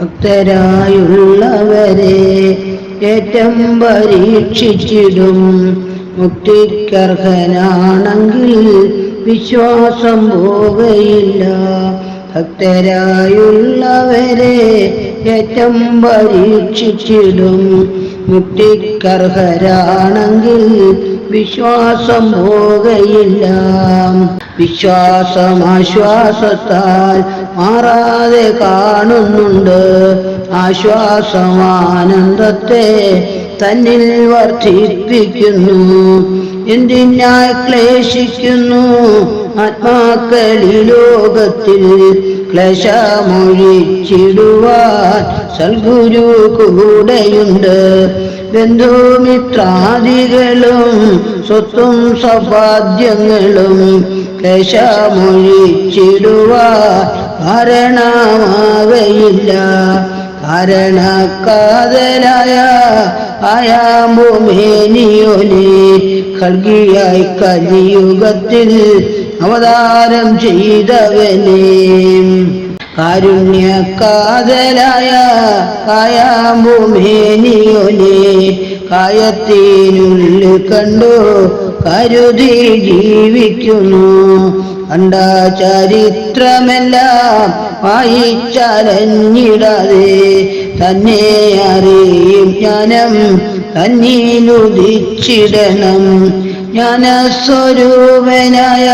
ഭക്തരായുള്ളവരെ ഏറ്റം പരീക്ഷിച്ചിടും. മുക്തിക്കർഹനാണെങ്കിൽ വിശ്വാസം പോകയില്ല. ഭക്തരായുള്ളവരെ ഏറ്റം പരീക്ഷിച്ചിടും. മുക്തിക്കർഹരാണെങ്കിൽ വിശ്വാസം പോകയില്ല വിശ്വാസം ആശ്വാസത്താൽ മാറാതെ കാണുന്നുണ്ട്. ആശ്വാസമാനന്ദത്തെ തന്നിൽ വർദ്ധിപ്പിക്കുന്നു. എന്തിനായി ക്ലേശിക്കുന്നു? ആത്മാക്കളി ലോകത്തിൽ ക്ലേശമൊഴിച്ചിടുവാൻ സൽഗുരു കൂടെയുണ്ട്. ബന്ധുമിത്രാദികളും സ്വത്തും സൗഭാഗ്യങ്ങളും ക്ലേശമൊഴിച്ചിടുവാൻ കാരണമാകയില്ല കാരണക്കാതലായ ആയാമ്പുമേനിയോനെ കൽകിയായി കലിയുഗത്തിൽ അവതാരം ചെയ്തവനെ. കാരുണ്യക്കാതലായ കായാമ്പുമേനിയോനെ കായത്തിനുള്ളിൽ കണ്ടു കരുതി ജീവിക്കുന്നു. കണ്ട ചരിത്രമെല്ലാം വായിച്ചലഞ്ഞിടാതെ തന്നെ അറിയും ജ്ഞാനം തന്നിലുദിച്ചിടണം. ജ്ഞാനസ്വരൂപനായ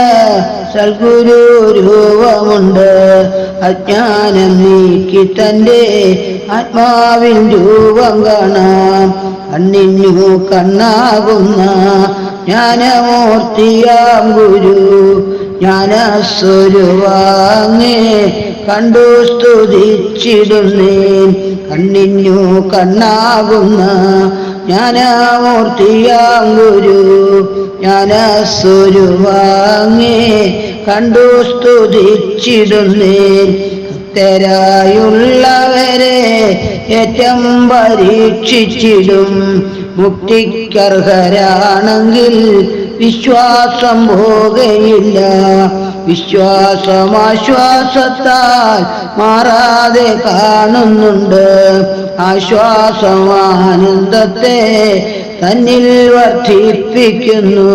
സൽഗുരു രൂപമുണ്ട്. അജ്ഞാനം നീക്കി തന്റെ ആത്മാവിൻ രൂപം കാണാം. കണ്ണിനു കണ്ണാകുന്ന ജ്ഞാനമൂർത്തിയാം ഗുരു. ജ്ഞാനസ്വരുവാങ്ങേ കണ്ടു സ്തുതിച്ചിടുന്നേൻ. കണ്ണിഞ്ഞു കണ്ണാകുന്ന ജ്ഞാനമൂർത്തിയാം ഗുരു ജ്ഞാനസ്വരുവാങ്ങേ കണ്ടു സ്തുതിച്ചിടുന്നേൻ. ഭക്തരായുള്ളവരെ ഏറ്റം പരീക്ഷിച്ചിടും. മുക്തിക്കർഹരാണെങ്കിൽ വിശ്വാസം പോകയില്ല വിശ്വാസമാശ്വാസത്താൽ മാറാതെ കാണുന്നുണ്ട്. ആശ്വാസം ആനന്ദത്തെ തന്നിൽ വർദ്ധിപ്പിക്കുന്നു.